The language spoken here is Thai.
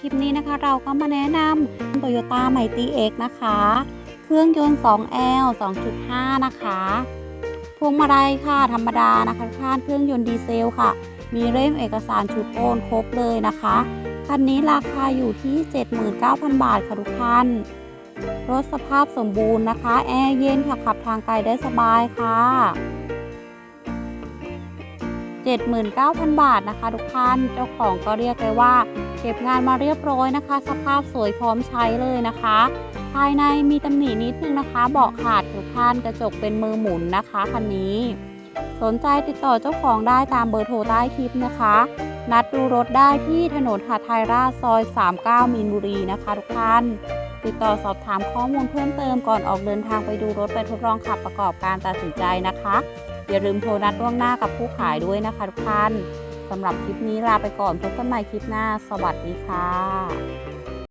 คลิปนี้นะคะ เราก็มาแนะนำ Toyota m i g h t X นะคะ เครื่องยนต์ 2L 2.5 นะคะพวงมาลัยค่ะ ธรรมดานะคะทุกท่านเครื่องยนต์ดีเซลค่ะ มีเล่มเอกสารชุดโอนครบเลยนะคะ คันนี้ราคาอยู่ที่ 79,000 บาทค่ะทุกท่านรถสภาพสมบูรณ์นะคะ แอร์เย็นค่ะขับทางไกลได้สบายค่ะ 79,000 บาทนะคะทุกท่านเจ้าของก็เรียกเลยว่า เก็บงานมาเรียบร้อยนะคะ สภาพสวยพร้อมใช้เลยนะคะ ภายในมีตำหนินิดนึงนะคะเบาะขาดทุกท่านกระจกเป็นมือหมุนนะคะคันนี้ สนใจติดต่อเจ้าของได้ตามเบอร์โทรใต้คลิปนะคะ นัดดูรถได้ที่ถนนหาดไทยราชซอย 39 มีนบุรีนะคะทุกท่านติดต่อสอบถามข้อมูลเพิ่มเติมก่อนออกเดินทางไปดูรถไปทดลองขับประกอบการตัดสินใจนะคะ อย่าลืมโทรนัดล่วงหน้ากับผู้ขายด้วยนะคะทุกท่านสำหรับคลิปนี้ลาไปก่อนพบกันใหม่คลิปหน้า สวัสดีค่ะ